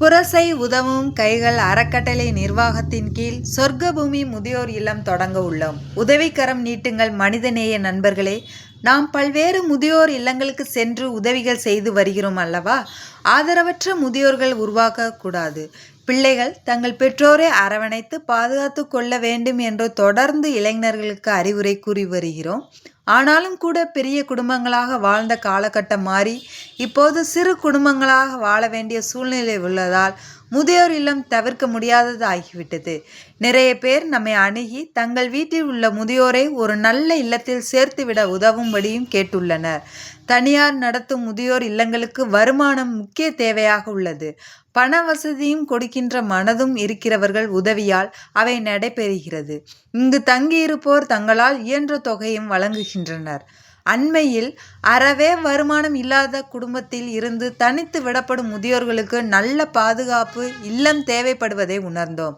புரசை உதவும் கைகள் அறக்கட்டளை நிர்வாகத்தின் கீழ் சொர்க்கபூமி முதியோர் இல்லம் தொடங்க உள்ளோம். உதவிக்கரம் நீட்டுங்கள் மனிதநேய நண்பர்களே. நாம் பல்வேறு முதியோர் இல்லங்களுக்கு சென்று உதவிகள் செய்து வருகிறோம் அல்லவா? ஆதரவற்ற முதியோர்கள் உருவாக்கக்கூடாது. பிள்ளைகள் தங்கள் பெற்றோரை அரவணைத்து பாதுகாத்து கொள்ள வேண்டும் என்று தொடர்ந்து இளைஞர்களுக்கு அறிவுரை கூறி வருகிறோம். ஆனாலும் கூட பெரிய குடும்பங்களாக வாழ்ந்த காலகட்டம் மாறி இப்போது சிறு குடும்பங்களாக வாழ வேண்டிய சூழ்நிலை உள்ளதால் முதியோர் இல்லம் தவிர்க்க முடியாதது ஆகிவிட்டது நிறைய பேர் நம்மை அணுகி தங்கள் வீட்டில் உள்ள முதியோரை ஒரு நல்ல இல்லத்தில் சேர்த்துவிட உதவும்படியும் கேட்டுள்ளனர். தனியார் நடத்தும் முதியோர் இல்லங்களுக்கு வருமானம் முக்கிய தேவையாக உள்ளது. பண வசதியும் கொடுக்கின்ற மனதும் இருக்கிறவர்கள் உதவியால் அவை நடைபெறுகிறது. இங்கு தங்கியிருப்போர் தங்களால் இயன்ற தொகையும் வருகின்றனர் அண்மையில் அறவே வருமானம் இல்லாத குடும்பத்தில் இருந்து தனித்து விடப்படும் முதியோர்களுக்கு நல்ல பாதுகாப்பு இல்லம் தேவைப்படுவதை உணர்ந்தோம்.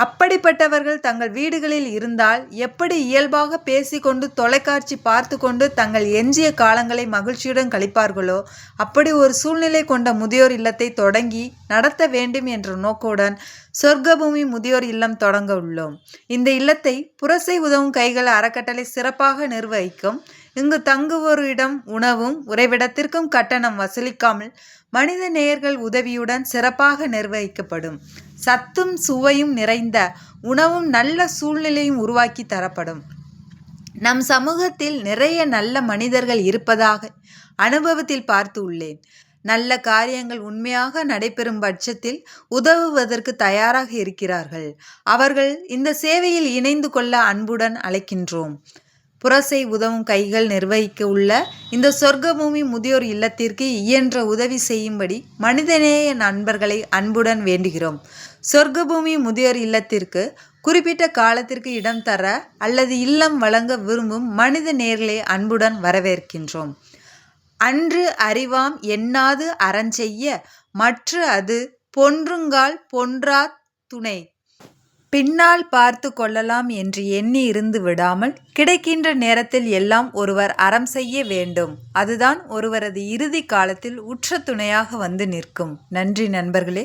அப்படிப்பட்டவர்கள் தங்கள் வீடுகளில் இருந்தால் எப்படி இயல்பாக பேசிக்கொண்டு தொலைக்காட்சி பார்த்து கொண்டு தங்கள் எஞ்சிய காலங்களை மகிழ்ச்சியுடன் கழிப்பார்களோ அப்படி ஒரு சூழ்நிலை கொண்ட முதியோர் இல்லத்தை தொடங்கி நடத்த வேண்டும் என்ற நோக்குடன் சொர்க்கபூமி முதியோர் இல்லம் தொடங்க உள்ளோம். இந்த இல்லத்தை புரசை உதவும் கைகள் அறக்கட்டளை சிறப்பாக நிர்வகிக்கும் இங்கு தங்குவோரிடம் உணவும் உறைவிடத்திற்கும் கட்டணம் வசூலிக்காமல் மனித நேயர்கள் உதவியுடன் சிறப்பாக நிர்வகிக்கப்படும். சத்தும் சுவையும் நிறைந்த உணவும் நல்ல சூழ்நிலையும் உருவாக்கி தரப்படும். நம் சமூகத்தில் நிறைய நல்ல மனிதர்கள் இருப்பதாக அனுபவத்தில் பார்த்து உள்ளேன். நல்ல காரியங்கள் உண்மையாக நடைபெறும் பட்சத்தில் உதவுவதற்கு தயாராக இருக்கிறார்கள். அவர்கள் இந்த சேவையில் இணைந்து கொள்ள அன்புடன் அழைக்கின்றோம். புரசை உதவும் கைகள் நிர்வகிக்க உள்ள இந்த சொர்க்கபூமி முதியோர் இல்லத்திற்கு இயன்ற உதவி செய்யும்படி மனிதநேய நண்பர்களை அன்புடன் வேண்டுகிறோம். சொர்க்கபூமி முதியோர் இல்லத்திற்கு குறிப்பிட்ட காலத்திற்கு இடம் தர அல்லது இல்லம் வழங்க விரும்பும் மனித நேர்களை அன்புடன் வரவேற்கின்றோம். அன்று அறிவாம் எண்ணாது அறஞ்செய்ய மற்ற அது பொன்றுங்கால் பொன்றா துணை. பின்னால் பார்த்து கொள்ளலாம் என்று எண்ணி இருந்து விடாமல் கிடைக்கின்ற நேரத்தில் எல்லாம் ஒருவர் அறம் செய்ய வேண்டும். அதுதான் ஒருவரது இறுதி காலத்தில் உற்ற துணையாக வந்து நிற்கும். நன்றி நண்பர்களே.